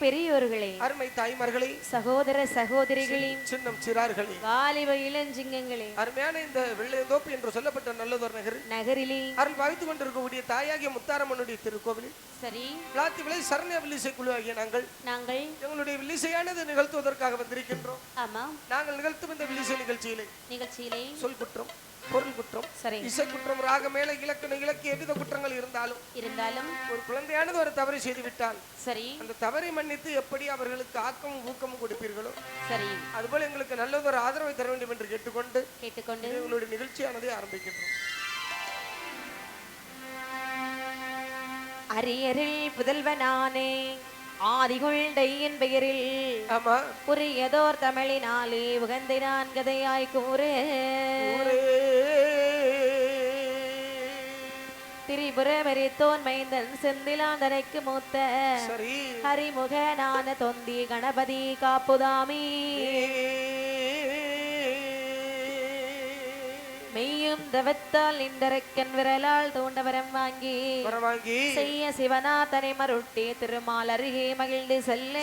பெரியோர்களே அருமை தாய்மார்களே சகோதர சகோதரிகளே சின்னம் சிறார்களே. வாலிப இளஞ்சிங்கங்களே அருமையான இந்த வெள்ளையந்தோப்பு என்று சொல்லப்பட்ட நல்லதொரு நகர். நகரிலே அருள் பாவித்துக் கொண்டிருக்கக்கூடிய தாயாகிய முத்தாரம்மனுடைய திருக்கோவிலில் சரி. பிளாத்தி விலை சரண்ய வில்லிசை குழு ஆகிய நாங்கள் நாங்கள் எங்களுடைய வில்லிசையானது நிகழ்த்துவதற்காக வந்திருக்கின்றோம். ஆமா நாங்கள் நிகழ்த்தும் இந்த வில்லிசை நிகழ்ச்சியிலே நிகழ்ச்சியிலே சொல் குற்றம் பொருள் குற்றம் சரி. இசை குற்றம் ராக மேல இலக்கண இலக்கிய எவ்வித குற்றங்கள் இருந்தாலும் இருந்தாலும் ஒரு குழந்தையானது ஒரு தவறு செய்து விட்டால் சரி. அந்த தவறை மன்னித்து எப்படி அவர்களுக்கு ஆக்கமும் ஊக்கமும் கொடுப்பீர்களோ? சரி. அதுபோல எங்களுக்கு நல்லதொரு ஆதரவை தர வேண்டும் என்று கேட்டுக்கொண்டு கேட்டுக்கொண்டு இது எங்களுடைய நிகழ்ச்சியானதை ஆரம்பிக்கின்றோம். அரியரில் புதல்வனானே ஆதிகுழ்டை என் பெயரில். ஆமா. புரியதோர் தமிழினாலே உகந்தை நான் கதையாய் கூறு ஊரே. திரிபுரமரி தோன் மைந்தன் செந்திலாந்தனைக்கு மூத்த ஹரிமுகனான தொந்தி கணபதி காப்புதாமி. மெய்யும் தவத்தால் இண்டரக்கன் விரலால் தூண்டவரம் வாங்கி வாங்கி செய்ய சிவநாதனை மருட்டி திருமால் அருகே மகிழ்ந்து செல்ல.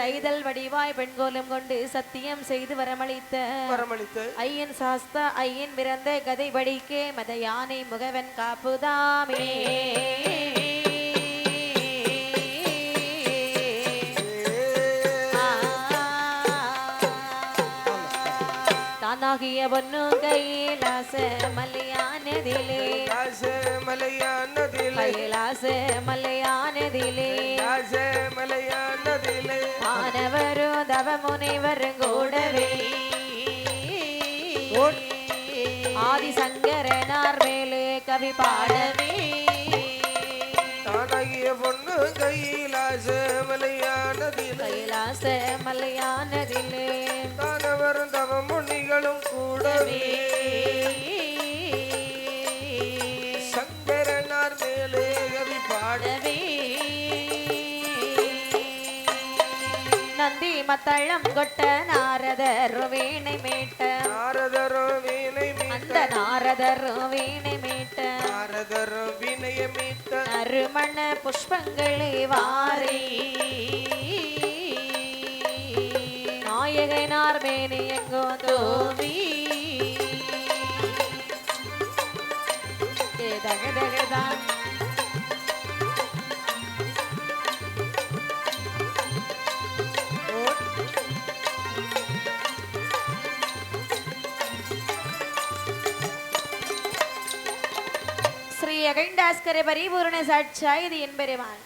தைதல் வடிவாய் பெண்கோலம் கொண்டு சத்தியம் செய்து வரமளித்த. வரமளித்து. ஐயன் சாஸ்தா ஐயன் பிறந்த கதை படிக்க மத யானை முகவன் காப்புதாமே தானாகிய பொன்னு கைலாச மலையானதிலே ராச மலையானதிலே கைலாச மலையானதிலே. ராச மலையானதிலே. மாணவரோ தவ முனைவரும் கூடவே ஆதிசங்கரனார் மேலே கவி பாடவே. தானாகிய பொண்ணு கையிலாச மலையானதிலே. கைலாச மலையானதிலே. தானவரும் தவ முனிகளும் கூடவே. மத்தளம் கொட்ட நாரதர் வீணை மீட்ட. நாரதரோ வீணை அந்த நாரதர் வீணை மீட்ட. நாரதரோ வினய மீட்ட. நறுமண புஷ்பங்களை வாரி. நாயகனார் மேனி எங்கோ தோவி தகதகதான்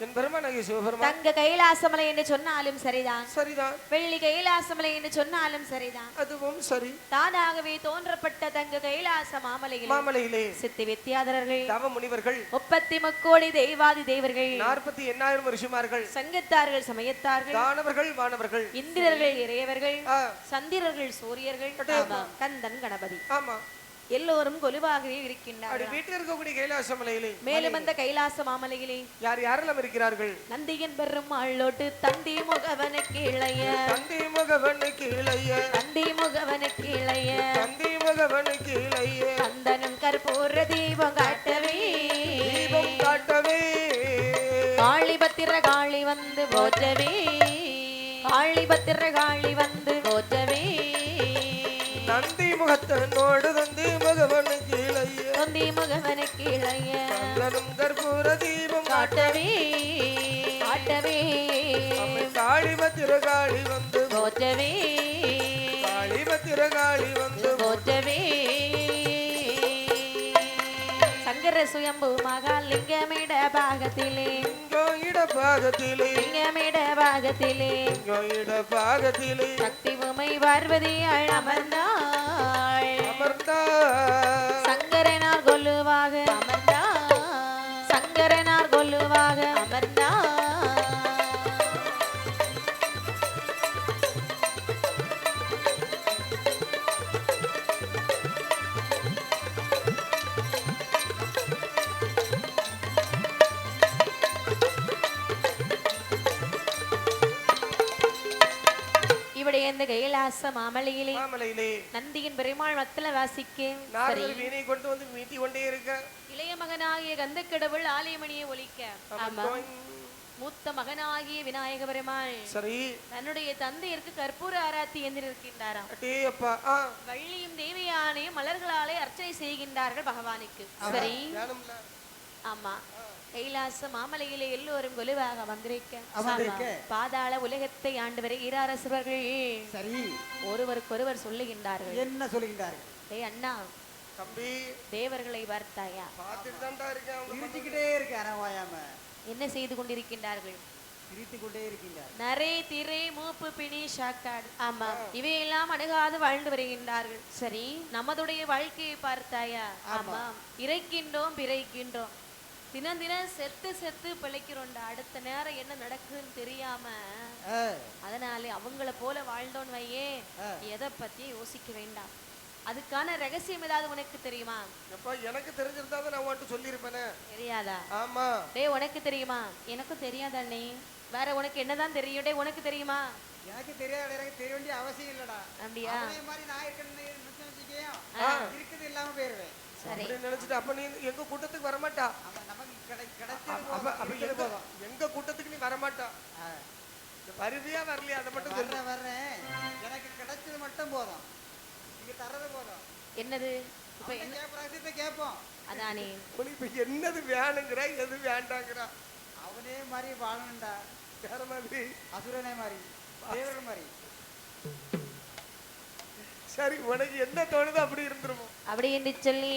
என் பெருமானாகிய சிவபெருமான். தங்க கைலாசமலை என்று சொன்னாலும் சரிதான். சரிதான். வெள்ளி கைலாசமலை என்று சொன்னாலும் சரிதான். அதுவும் சரி. தானாகவே தோன்றப்பட்ட தங்க கைலாச மாமலையில் மாமலையிலே சித்தி வித்தியாதரர்கள் தவ முனிவர்கள் முப்பத்தி முக்கோடி தெய்வாதி தேவர்கள் நாற்பத்தி எண்ணாயிரம் ரிஷிமார்கள் சங்கத்தார்கள் சமயத்தார்கள் தானவர்கள் வானவர்கள். இந்திரர்கள் இறையவர்கள் சந்திரர்கள் சூரியர்கள் கந்தன் கணபதி. ஆமா. எல்லோரும் கொலுவாகவே அப்படி இருக்கின்றார்கள் வீட்டில் இருக்கக்கூடிய கைலாச மலையிலே மேலும் அந்த கைலாச மாமலையிலே. யார் யாரெல்லாம் இருக்கிறார்கள்? நந்தியின் பெரும் ஆளோட்டு தந்தி முகவனுக்கு இளைய தந்தி முகவனுக்கு இளைய தந்தி முகவனுக்கு இளைய தந்தி முகவனுக்கு இளைய கந்தனும் கற்பூர தீபம் காட்டவே. தீபம் காட்டவே. காளி பத்திர காளி வந்து போற்றவே காளி பத்திர காளி வந்து போற்றவே நந்தி முகத்தனோடு தந்தி முகவனுக்கு இளைய தொந்தி முகவனுக்கு இளைய கந்தனும் கற்பூர தீபம் காட்டவே காட்டவே. காளி பத்திர காளி வந்து போற்றவே காளி பத்திர காளி வந்து போற்றவே சங்கர சுயம்பு மகாலிங்கமிட பாகத்திலே. இங்கோ இடபாகத்திலே லிங்கமிட பாகத்திலே. இங்கோ இடபாகத்திலே சக்தி உமை பார்வதி அமர்ந்தாள். அமர்ந்தா சங்கரனார் கொல்லுவாக. அமர்ந்தாள். சங்கரனார் கொல்லுவாக. அமர்ந்தாள் இந்த கைலாச மாமலையிலே. மாமலையிலே. நந்தியின் பெருமாள் மத்தல நாரதர் வீணை கொண்டு வந்து மீட்டி கொண்டே இருக்க. இளைய மகனாகிய கந்த கடவுள் ஆலயமணியை ஒலிக்க ஆமா. மூத்த மகனாகிய விநாயக பெருமாள். சரி. தன்னுடைய தந்தையருக்கு கற்பூர ஆராத்தி எந்திருக்கின்றாராம் வள்ளியும் தேவியானையும் மலர்களாலே அர்ச்சனை செய்கின்றார்கள் பகவானுக்கு. சரி. ஆமா. கைலாச மாமலையிலே எல்லோரும் கொலுவாக வந்திருக்க. பாதாள உலகத்தை ஆண்டு வருகிற அரசர்கள் சரி. ஒருவருக்கொருவர் சொல்லுகின்றார்கள். என்ன சொல்லுகின்றார்கள்? ஏய் அண்ணா. தம்பி. தேவர்களை பார்த்தாயா? இருட்டிக்கிட்டே இருக்கு அனவாயாம என்ன செய்து கொண்டிருக்கின்றார்கள்? நரே திரை மூப்பு பிணி ஷாக்காடு. ஆமா. இவையெல்லாம் அணுகாது வாழ்ந்து வருகின்றார்கள். சரி. நமதுடைய வாழ்க்கையை பார்த்தாயா? ஆமா. இறைக்கின்றோம் பிறைக்கின்றோம். தினம் தினம் செத்து செத்து பிழைக்கிறோம்டா. அடுத்த நேரம் என்ன நடக்குதுன்னு தெரியாம அதனாலே அவங்கள போல வாழ்ந்தோன்னு வையே. எதை பத்தி யோசிக்க வேண்டாம். அதுக்கான ரகசியம் ஏதாவது உனக்கு தெரியுமா? எப்பா எனக்கு தெரிஞ்சிருந்தா நான் உன்கிட்ட சொல்லியிருப்பேனே. தெரியாதா? ஆமா. டேய் உனக்கு தெரியுமா? எனக்கும் தெரியாதா அண்ணே வேற உனக்கு என்னதான் தெரியும்? டேய் உனக்கு தெரியுமா? எனக்கு தெரியாத? எனக்கு தெரிய வேண்டிய அவசியம் இல்லடா. அப்படியா? அதே மாதிரி நான் இருக்கேன்னு. இருக்குது இல்லாம போயிருவேன். அப்படின்னு நினைச்சிட்டு அப்ப நீ எங்க கூட்டத்துக்கு வரமாட்டா? எங்க கூட்டத்துக்கு நீ வரமாட்டா? வருவியா வரலையா? அதை மட்டும் சொல்லு. வர்றேன் எனக்கு கிடைச்சது மட்டும் போதும். நீங்க தர்றது போதும். என்னது? இப்ப என்ன கேட்போம். அதானே. உனக்கு இப்ப என்னது வேணுங்கிற எது வேண்டாங்கிறா? அவனே மாதிரி வாழணும்டா. வேற மாதிரி. அசுரனே மாதிரி தேவர்கள் மாதிரி. சரி உனக்கு என்ன தோணுதோ அப்படி இருந்துருவோம். அப்படி என்று சொல்லி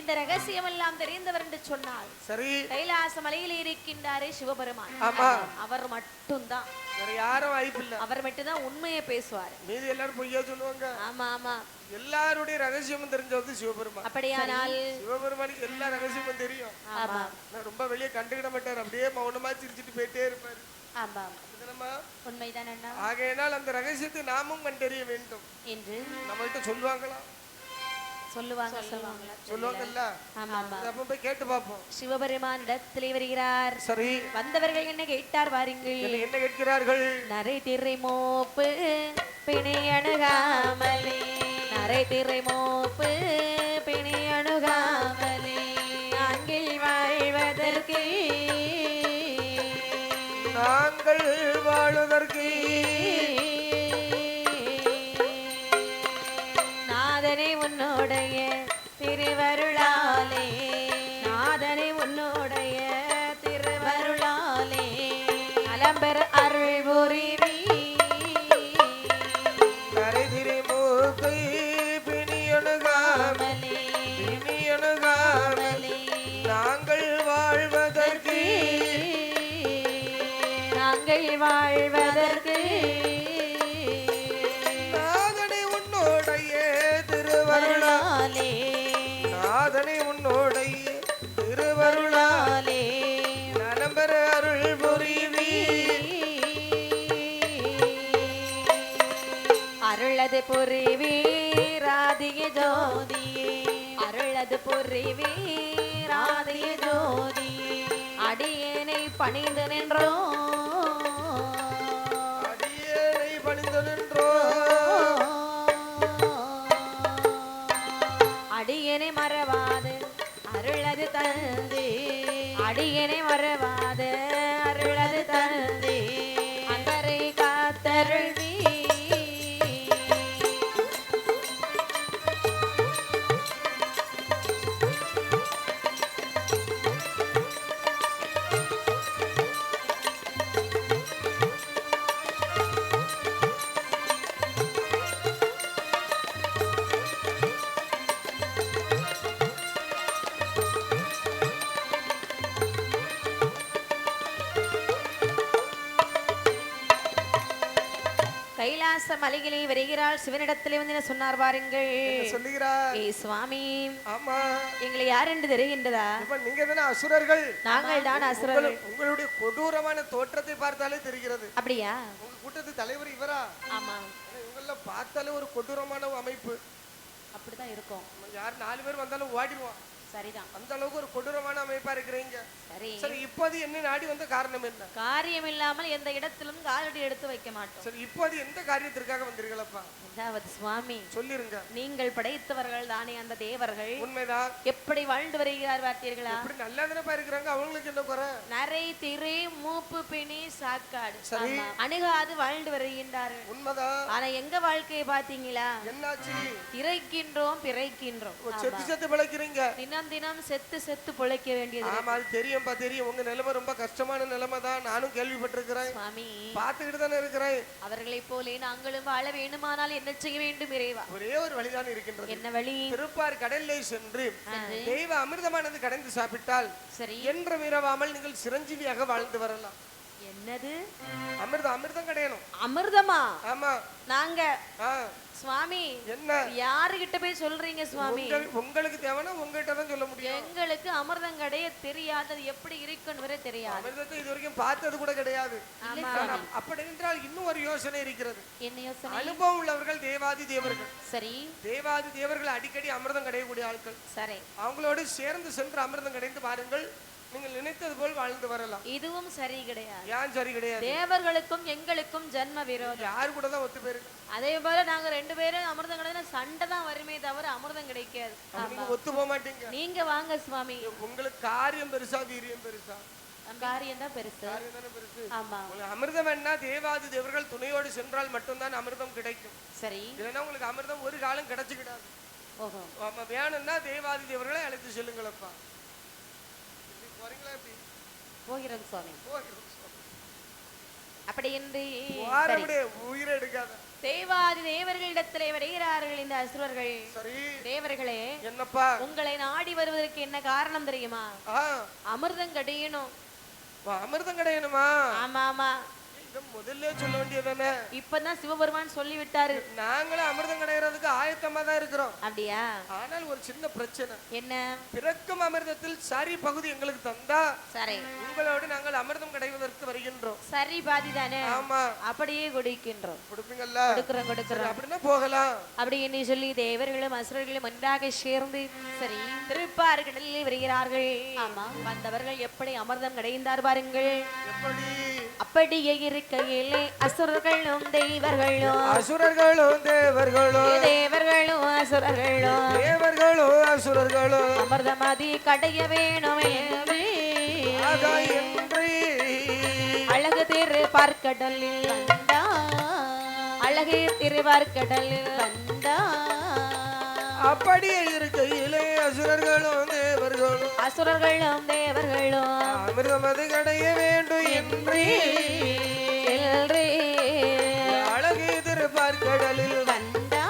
இந்த ரகசியம் எல்லாம் தெரிந்தவர் என்று சொன்னால் சரி. கைலாச மலையில் இருக்கின்றாரே சிவபெருமான். அவர் மட்டும்தான். வேற யாரும் வாய்ப்பு இல்ல. அவர் மட்டும்தான் உண்மையை பேசுவார். மீதி எல்லாரும் பொய்யா சொல்லுவாங்க. ஆமா ஆமா. எல்லாருடைய ரகசியமும் தெரிஞ்சது சிவபெருமான். அப்படியானால் சிவபெருமானுக்கு எல்லா ரகசியமும் தெரியும். ஆமா. ரொம்ப வெளியே கண்டுக்கிட மாட்டார் அப்படியே மௌனமா சிரிச்சிட்டு போயிட்டே இருப்பாரு. ஆமா அப்படிதானம்மா? உண்மைதான் அண்ணா. ஆகையினால் அந்த ரகசியத்தை நாமும் கண்டறிய வேண்டும். என்று. நம்மள்ட்ட சொல்லுவாங்களா? சொல்லுவாங்க சொல்லுவாங்களா சொல்லுவாங்கல்ல? ஆமா ஆமா அது அப்ப போய் கேட்டு பார்ப்போம். சிவபெருமான் இடத்திலே வருகிறார். சரி. வந்தவர்கள் என்ன கேட்டார் வாருங்கள். என்ன என்ன கேட்கிறார்கள்? நரை திரை மோப்பு பிணை அணுகாமலே. நரை திரை மோப்பு மக்கள் வாழுவதற்கு அருளது புரிவி ராதிக ஜோதியே. அருளது புரிவி ராதிக ஜோதியே. அடியேனை பணிந்து நின்றோ. அடியேனை பணிந்து நின்றோ. அடியனை மறவாது அருளது தந்தி. அடியனை மறவாது. கைலாச மலையிலே வருகிறாள். சிவனிடத்திலே வந்து என்ன சொன்னார் பாருங்கள். சொல்லுகிறார்? ஏ சுவாமி ஆமா. எங்களை யார் என்று தெரிகின்றதா? நீங்க தானே அசுரர்கள். நாங்கள் தான் அசுரர்கள். உங்களு- உங்களுடைய கொடூரமான தோற்றத்தை பார்த்தாலே தெரிகிறது. அப்படியா? உங்க கூட்டத்து தலைவர் இவரா? ஆமா. இவங்கள பார்த்தாலே ஒரு கொடூரமான அமைப்பு. அப்படிதான் இருக்கும். யார் நாலு பேர் வந்தாலும் ஓடிடுவான். சரிதான். அந்த அளவுக்கு ஒரு கொடூரமான அமைப்பா இருக்கிறீங்க. சரி. சரி இப்போது என்ன நாடி வந்த காரணம் என்ன? காரியம் இல்லாமல் எந்த இடத்திலும் காலடி எடுத்து வைக்க மாட்டோம். சரி இப்போது எந்த காரியத்திற்காக வந்தீர்களப்பா? அதாவது சுவாமி சொல்லிருங்க. நீங்கள் படைத்தவர்கள் தானே அந்த தேவர்கள். உண்மைதான். எப்படி வாழ்ந்து வருகிறார் பார்த்தீர்களா? இப்படி நல்லா தானப்பா இருக்கிறாங்க? அவங்களுக்கு என்ன குறை? நரை திரை மூப்பு பிணி சாக்காடு. சரி. அணுகாது வாழ்ந்து வருகின்றார்கள். உண்மைதான். ஆனா எங்க வாழ்க்கையை பாத்தீங்களா என்னாச்சு? இறைக்கின்றோம் பிறைக்கின்றோம். செத்து செத்து பிழைக்கிறீங்க. தினம் தினம் செத்து செத்து பொழைக்க வேண்டியது ஆமா அது தெரியும்பா தெரியும். உங்க நிலைமை ரொம்ப கஷ்டமான நிலைமை தான் நானும் கேள்விப்பட்டிருக்கிறேன். சுவாமி. பார்த்துக்கிட்டு தானே இருக்கிறேன். அவர்களைப் போலே நாங்களும் வாழ வேண்டுமானால் என்ன செய்ய வேண்டும் இறைவா? ஒரே ஒரு வழிதான் இருக்கின்றது. என்ன வழி? திருப்பார் கடலிலே சென்று தெய்வ அமிர்தமானது கடைந்து சாப்பிட்டால் சரி. என்று மீறவாமல் நீங்கள் சிரஞ்சீவியாக வாழ்ந்து வரலாம். என்னது? அமிர்தம் அமிர்தம் கிடையணும். அமிர்தமா? ஆமா. நாங்க சுவாமி என்ன? யாருகிட்ட போய் சொல்றீங்க சுவாமி? உங்கள்- உங்களுக்கு தேவைன்னா உங்ககிட்ட தான் சொல்ல முடியும். எங்களுக்கு அமிர்தம் கடைய தெரியாதது எப்படி இருக்குன்னு வரை தெரியாது. அமிர்தத்தை இது வரைக்கும் பார்த்தது கூட கிடையாது. அப்படி என்றால் இன்னும் ஒரு யோசனை இருக்கிறது. என்ன யோசனை? அனுபவம் உள்ளவர்கள் தேவாதி தேவர்கள். சரி. தேவாதி தேவர்கள் அடிக்கடி அமிர்தம் கடையக்கூடிய ஆட்கள். சரி. அவங்களோடு சேர்ந்து சென்று அமிர்தம் கடைந்து பாருங்கள். நீங்கள் நினைத்தது போல் வாழ்ந்து வரலாம். இதுவும் சரி கிடையாது. ஏன் சரி கிடையாது? தேவர்களுக்கும் எங்களுக்கும் ஜன்ம விரோதம். யாரு கூட தான் ஒத்து போயிருக்கு? அதே போல நாங்க ரெண்டு பேரும் அமிர்தம் கிடையாது சண்டை தான் வருமே தவிர அமிர்தம் கிடைக்காது. ஒத்து போக மாட்டீங்க. நீங்க வாங்க சுவாமி. உங்களுக்கு காரியம் பெருசா வீரியம் பெருசா? காரியம் தான் பெருசு. ஆமா. உங்களுக்கு அமிர்தம் என்ன தேவாதி தேவர்கள் துணையோடு சென்றால் மட்டும்தான் அமிர்தம் கிடைக்கும். சரி. இல்லைன்னா உங்களுக்கு அமிர்தம் ஒரு காலம் கிடைச்சுக்கிடாது. ஆமா வேணும்னா தேவாதி தேவர்களை அழைத்து செல்லுங்களப்பா. சுவாமி. போகிறோம். அப்படி என்று வாரவிடு, உயிரை எடுக்காத. தேவாதி தேவர்களிடத்திலே வருகிறார்கள் இந்த அசுரர்கள். சரி. தேவர்களே என்னப்பா? உங்களை நாடி வருவதற்கு என்ன காரணம் தெரியுமா? அமிர்தம் கடையணும். அமிர்தம் கிடையணுமா? ஆமா ஆமா முதல்ல சொல்ல வேண்டியதானே இப்பதான் சிவபெருமான் சொல்லி விட்டாரு நாங்களும் அமிர்தம் கிடைக்கிறதுக்கு ஆயத்தமா தான் இருக்கிறோம். அப்படியா? ஆனால் ஒரு சின்ன பிரச்சனை. என்ன? பிறக்கும் அமிர்தத்தில் சரி பகுதி எங்களுக்கு தந்தா சரி. உங்களோடு நாங்கள் அமிர்தம் கிடைவதற்கு வருகின்றோம். சரி பாதி தானே ஆமா. அப்படியே குடிக்கின்றோம். கொடுப்பீங்கல்ல? கொடுக்கிறோம் கொடுக்கிறோம். அப்படின்னா போகலாம். அப்படி என்று சொல்லி தேவர்களும் அசுரர்களும் ஒன்றாக சேர்ந்து சரி திருப்பார்கடலில் வருகிறார்கள். ஆமா. வந்தவர்கள் எப்படி அமிர்தம் கிடைந்தார் பாருங்கள். எப்படி? அப்படியே இருக்கையிலே அசுரர்களும் தெய்வர்களும் அசுரர்களும் தேவர்களும். தேவர்களும் அசுரர்களும். தேவர்களும் அசுரர்களும். அமிர்தமதி கடைய வேணும் அழகு திருப்பார்க்கடலில் வந்தா. அழகு திருப்பார்க்கடலில் வந்தா. அப்படியே இருக்கையிலே அசுரர்களும் அசுரர்களும் தேவர்களும். அமிர்தமது கடைய வேண்டும் என்று. அழகு திருப்பார்க்கடலில் வந்தா.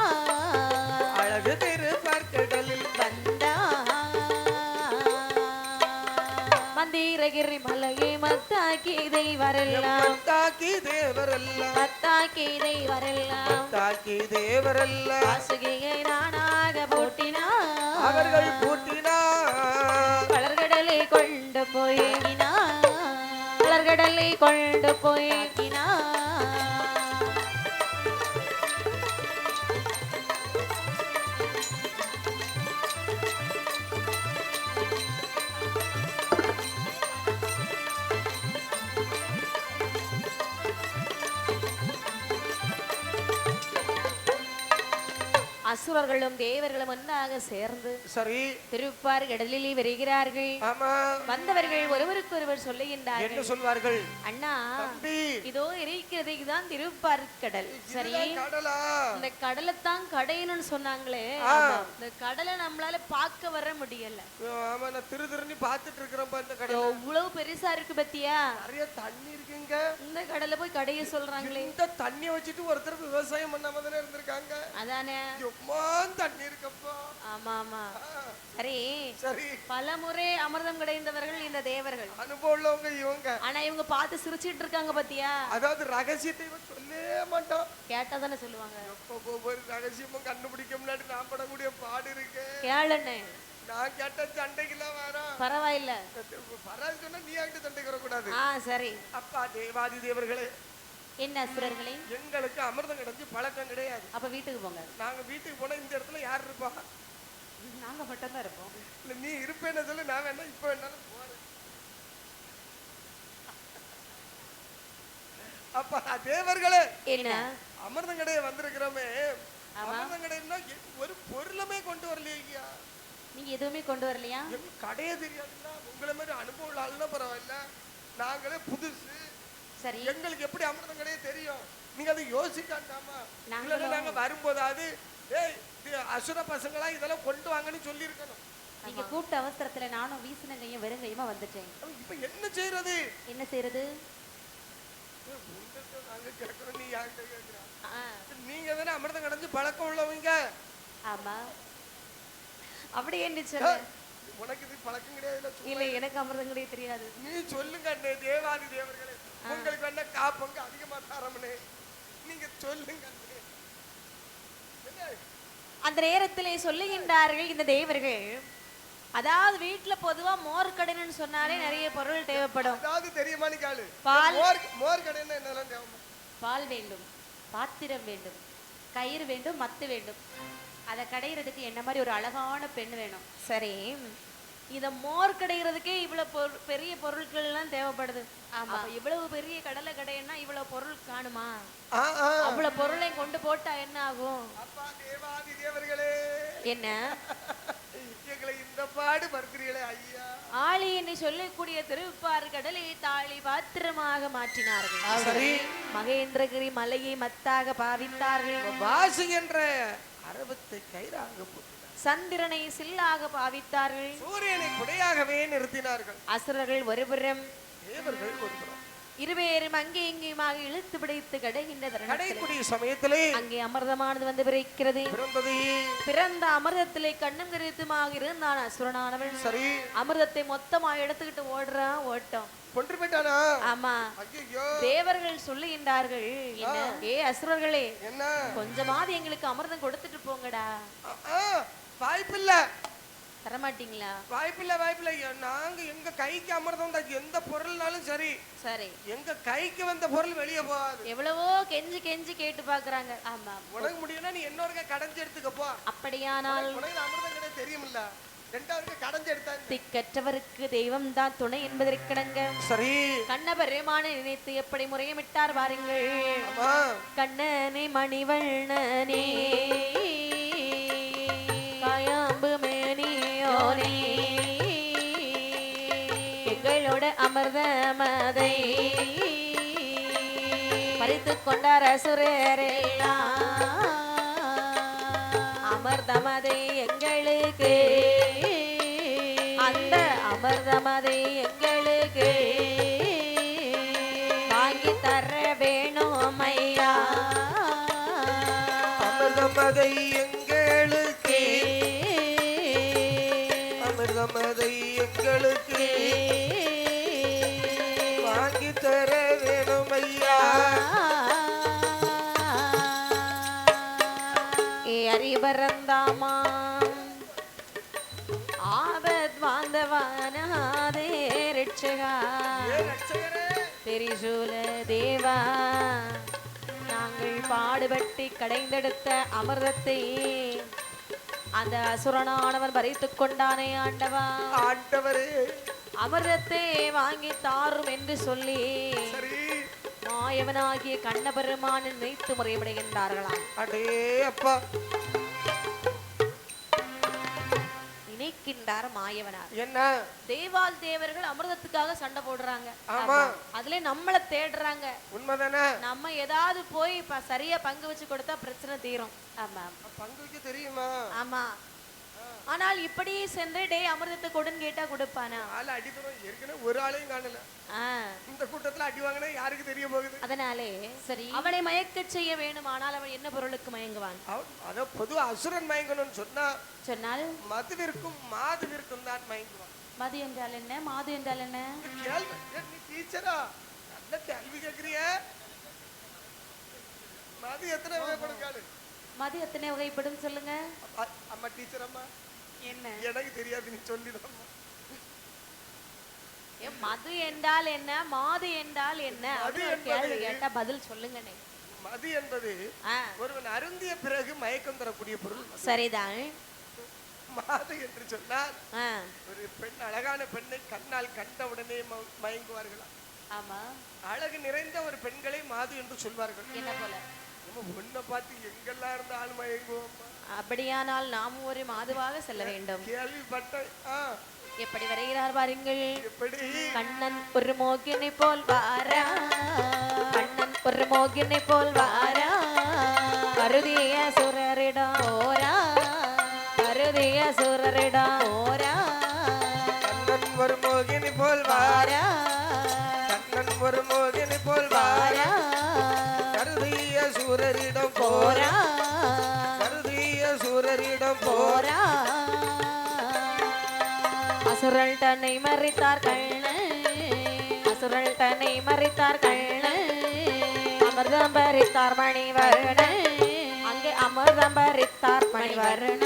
அழகு திருப்பார்க்கடலில் வந்தா. மந்திரகிரி மலையை மத்தாக்கி இதை வரலாம் தாக்கி தேவரெல்லாம். மத்தாக்கி இதை வரலாம் தாக்கி தேவரெல்லாம். வாசுகியை நானாக போட்டினா அவர்கள் பூட்டினார் வளர்கடலை கொண்டு போயினா வளர்கடலை கொண்டு போயினா அசுரர்களும் தேவர்களும் ஒன்றாக சேர்ந்து சரி. திருப்பார் கடலில் வருகிறார்கள். ஆமா. வந்தவர்கள் ஒருவருக்கொருவர் என்ன சொல்லுகின்றார்கள் சொல்வார்கள். அண்ணா இதோ இருக்கிறது இதுதான் திருப்பார்கடல் சரி இதுதான் கடலா? இந்த கடலைத்தான் கடையணும்னு சொன்னாங்களே. இந்த கடலை நம்மளால பார்க்க வர முடியல. ஆமா நான் திரு திருன்னு பாத்துட்டு இருக்கிறேன்ப்பா இந்த கடல். எவ்வளவு பெருசா இருக்கு பத்தியா? நிறைய தண்ணி இருக்குங்க. இந்த கடலை போய் கடைய சொல்றாங்களே. இந்த தண்ணியை வச்சுட்டு ஒருத்தர் விவசாயம் பண்ணாம தானே இருந்திருக்காங்க. அதானே. தண்ணி இருக்கப்பா ஆமா ஆமா சரி. சரி. பலமுறை அமிர்தம் கிடைந்தவர்கள் இந்த தேவர்கள். அனுபவம் உள்ளவங்க இவங்க. ஆனா இவங்க பார்த்து சிரிச்சிட்டு இருக்காங்க பத்தியா? அதாவது ரகசியத்தை இவன் சொல்லவே மாட்டான். கேட்டா தானே சொல்லுவாங்க. ஒவ்வொரு ரகசியமும் கண்டுபிடிக்க முன்னாடி நான் படக்கூடிய பாடு இருக்கு. கேளுன்னு நான் கேட்ட சண்டைக்கெல்லாம் வரேன் பரவாயில்ல. பராது சொன்னா நீ ஆகிட்டு சண்டைக்கு வரக்கூடாது ஆ சரி. அப்பா தேவாதி தேவர்களே என்ன அசுரர்களே? எங்களுக்கு அமிர்தம் கிடைச்சு பழக்கம் கிடையாது. அப்ப வீட்டுக்கு போங்க. நாங்க வீட்டுக்கு போனா இந்த இடத்துல யார் இருப்பா? நாங்க மட்டும் தான் இருப்போம். இல்ல நீ இருப்பேன்னு சொல்லி நான் வேணா இப்ப வேணாலும் போறேன். அப்பா தேவர்களே என்ன? அமிர்தங்கடைய வந்திருக்கிறோமே. ஆமா. அமிர்தங்கடைன்னா எ- ஒரு பொருளுமே கொண்டு வரலையா? நீங்க எதுவுமே கொண்டு வரலையா? கடையே தெரியாதுல்ல உங்களை மாதிரி அனுபவம் ஆளுனா பரவாயில்ல. நாங்களே புதுசு சரி. எங்களுக்கு எப்படி அமிர்தம் கடையே தெரியும்? நீங்க அதை யோசிக்காண்டாமா இல்லைன்னா நாங்க வரும்போதாவது ஏய் அசுர பசங்களா இதெல்லாம் கொண்டு வாங்கன்னு சொல்லி இருக்கணும் நீங்க கூப்பிட்ட அவசரத்துல நானும் வீசின கையும் வெறும் கையுமா வந்துட்டேன் இப்ப என்ன செய்யறது என்ன செய்யறது நாங்க தானே அமிர்தம் கடைஞ்சு பழக்கம் உள்ளவங்க. ஆமா. அப்படி என்ன சொல்ல உனக்கு இது பழக்கம் கிடையாது இல்ல, எனக்கு அமிர்தம் கிடையாது தெரியாது. நீ சொல்லுங்க தேவாதி தேவர்களே. உங்களுக்கு வேணா காப்பங்க அதிகமா தரமுனே. நீங்க சொல்லுங்க? அந்த நேரத்திலே சொல்லுகின்றார்கள் இந்த தேவர்கள் அதாவது வீட்டுல பொதுவா மோர் கடைன்னு சொன்னாலே நிறைய பொருள் தேவைப்படும். அதாவது தெரியுமா நீ காலு பால். மோர் மோர் கடைன்னா என்னெல்லாம் தேவை பால் வேண்டும் பாத்திரம் வேண்டும் கயிறு வேண்டும் மத்து வேண்டும். அதை கடையிறதுக்கு என்ன மாதிரி ஒரு அழகான பெண் வேணும். சரி. இத மோர் கடைகிறதுக்கே இவ்வளவு பொரு- பெரிய பொருட்கள் எல்லாம் தேவைப்படுது. ஆமா. இவ்வளவு பெரிய கடலை கடைன்னா இவ்வளவு பொருள் காணுமா? ஆ, ஆ. அவ்வளவு பொருளையும் கொண்டு போட்டா என்ன ஆகும்? அப்பா தேவாதி தேவர்களே. என்ன? எங்களை இந்த பாடு படுத்துறீங்களே ஐயா. ஆளி என்று சொல்லக்கூடிய திருப்பார் கடலை தாளி பாத்திரமாக மாற்றினார்கள். சரி. மகேந்திரகிரி மலையை மத்தாக பாவித்தார்கள். வாசு என்ற அரவத்தை கயிறாக போட்டினார் சந்திரனை சில்லாக பாவித்தார்கள். சூரியனை குடையாகவே நிறுத்தினார்கள். அசுரர்கள் ஒருபுறம் தேவர்கள் ஒருபுறம். இருவேறும் அங்கே இங்கேயுமாக இழுத்து பிடித்து கடைகின்ற தருணத்தில் கடைக்குடி சமயத்திலே அங்கே அமிர்தமானது வந்து பிறக்கிறது. பிறந்த அமிர்தத்திலே கண்ணும் கருத்துமாக இருந்தான் அசுரனானவன். சரி. அமிர்தத்தை மொத்தமா எடுத்துக்கிட்டு ஓடுறான் ஓட்டம். கொன்று போயிட்டானா ஆமா தேவர்கள் சொல்லுகின்றார்கள் என்ன? ஏ அசுரர்களே என்ன? கொஞ்சமாவது எங்களுக்கு அமிர்தம் கொடுத்துட்டு போங்கடா. வாய்ப்பில்ல. தரமாட்டீங்களா? வாய்ப்பில்ல வாய்ப்பில்ல. எ- நாங்க எங்க கைக்கு அமிர்தம் தான் எந்த பொருள்னாலும் சரி சரி. எங்க கைக்கு வந்த பொருள் வெளியே போகாது. எவ்வளவோ கெஞ்சி கெஞ்சி கேட்டு பாக்குறாங்க. ஆமா உனக்கு முடியும்னா நீ இன்னொருக்க கடைஞ்சு எடுத்துக்கப்போ அப்படியானால் உனக்கு அமிர்தம் கிடையாது தெரியுமில்ல. திக்கற்றவருக்கு தெய்வம் தான் துணை என்பதற்கிடங்க சரி. கண்ணபெருமானை நினைத்து எப்படி முறையமிட்டார் பாருங்கள். கண்ணனே மணிவண்ணனே. அமர்ந்து கொண்டார் அசுரரெல்லாம் அமிர்தமதை எங்களுக்கு. அந்த அமிர்தமதை எங்களுக்கு. வாங்கி தர வேணும் ஐயா. அமர்தமதை எங்களுக்கு. அமர்தமதை எங்களுக்கு. வாங்கி தர வேணும் ஐயா. வாந்தவானே ரட்சகா ஏ ரட்சகரே திரிசூல தேவா நாங்கள் பாடுபட்டு கடைந்தெடுத்த அமிர்தத்தை அந்த அசுரனானவன் பறித்துக் கொண்டானே ஆண்டவா. ஆண்டவரே. அமிர்தத்தை வாங்கி தாரும் என்று சொல்லி மாயவனாகிய கண்ணபெருமான் நினைத்து முறையப்படுகின்றார்களாம் அடே அப்பா. நினைக்கின்றார் மாயவனார். என்ன? தேவால் தேவர்கள் அமிர்தத்துக்காக சண்டை போடுறாங்க. ஆமா. அதுல நம்மள தேடுறாங்க. உண்மைதானே? நம்ம ஏதாவது போய் சரியா பங்கு வச்சு கொடுத்தா பிரச்சனை தீரும். ஆமா. பங்கு வைக்க தெரியுமா? ஆமா. ஆனால் இப்படி சென்று டே அமிர்தத்தை கொடுன்னு கேட்டா கொடுப்பானா? ஆள் அடிக்கிறோம் ஏற்கனவே ஒரு ஆளையும் காணல. இந்த கூட்டத்துல அடி வாங்கினா யாருக்கு தெரிய போகுது? அதனாலே சரி. அவனை மயக்கச் செய்ய வேணுமானால் அவன் என்ன பொருளுக்கு மயங்குவான்? அத பொது அசுரன் மயங்கணும்னு சொன்னா சொன்னால்? மதுவிற்கும் மாதுவிற்கும் தான் மயங்குவான். மது என்றால் என்ன? மாது என்றால் என்ன? நீ டீச்சரா நல்ல கேள்வி கேக்குறிய மது எத்தனை வகைப்படும் மது எத்தனை வகைப்படும் சொல்லுங்க. அம்மா டீச்சர் அம்மா. எனக்கு தெரியாது நீ சொல்லிடம்மா ஏ, மது என்றால் என்ன? மாது என்றால் என்ன? கேள்வி கேட்டா பதில் சொல்லுங்கண்ணே. மது என்பது ஒருவன் அருந்திய பிறகு மயக்கம் தரக்கூடிய பொருள். சரிதான். மாது என்று சொன்னால் ஒரு பெண் அழகான பெண்ணை கண்ணால் கண்டவுடனே ம- மயங்குவார்களாம் ஆமா. அழகு நிறைந்த ஒரு பெண்களை மாது என்று சொல்வார்கள். என்ன போல? நம்ம உன்னை பார்த்து எங்கெல்லாம் இருந்தாலும் மயங்குவோம்மா. அப்படியானால் நாமும் ஒரு மாதுவாக செல்ல வேண்டும். எப்படி வருகிறார் பாருங்கள். கண்ணன் ஒரு மோகினை போல் வாரா. கண்ணன் ஒரு மோகினை போல் வாரா. கருதிய சுரரிடம் ஓரா. கருதிய சுரரிடம் ஓரா. கண்ணன் ஒரு மோகினி போல் வாரா. வாரா. கண்ணன் ஒரு மோகினி அசுரல் தன்னை மறித்தார் கண்ணு. அசுரல் தன்னை மறித்தார் கண்ணு. அமிர்தம் பறித்தார் மணிவருண. அங்கே அமிர்தம் பறித்தார் மணிவருண.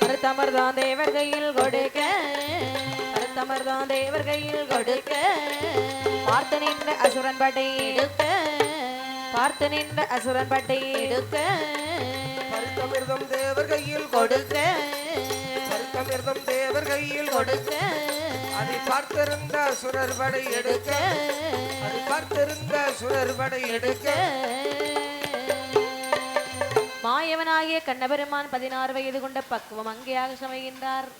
கருத்தமர்தான் தேவர் கையில் கொடுக்க. கருத்தமர்தான் தேவர் கையில் கொடுக்க. பார்த்து நின்ற அசுரன் பட்டை எடுக்க பார்த்து நின்ற அசுரன் பட்டை எடுக்க பருத்தமிர்தம் தேவர் கையில் கொடுக்க. பருத்தமிர்தம் தேவர் கையில் கொடுக்க. அதை பார்த்திருந்த சுரர் படை எடுக்க. அதை பார்த்திருந்த சுரர் படை எடுக்க. மாயவனாகிய கண்ணபெருமான் பதினாறு வயது கொண்ட பக்குவம் அங்கேயாக சமைகின்றார்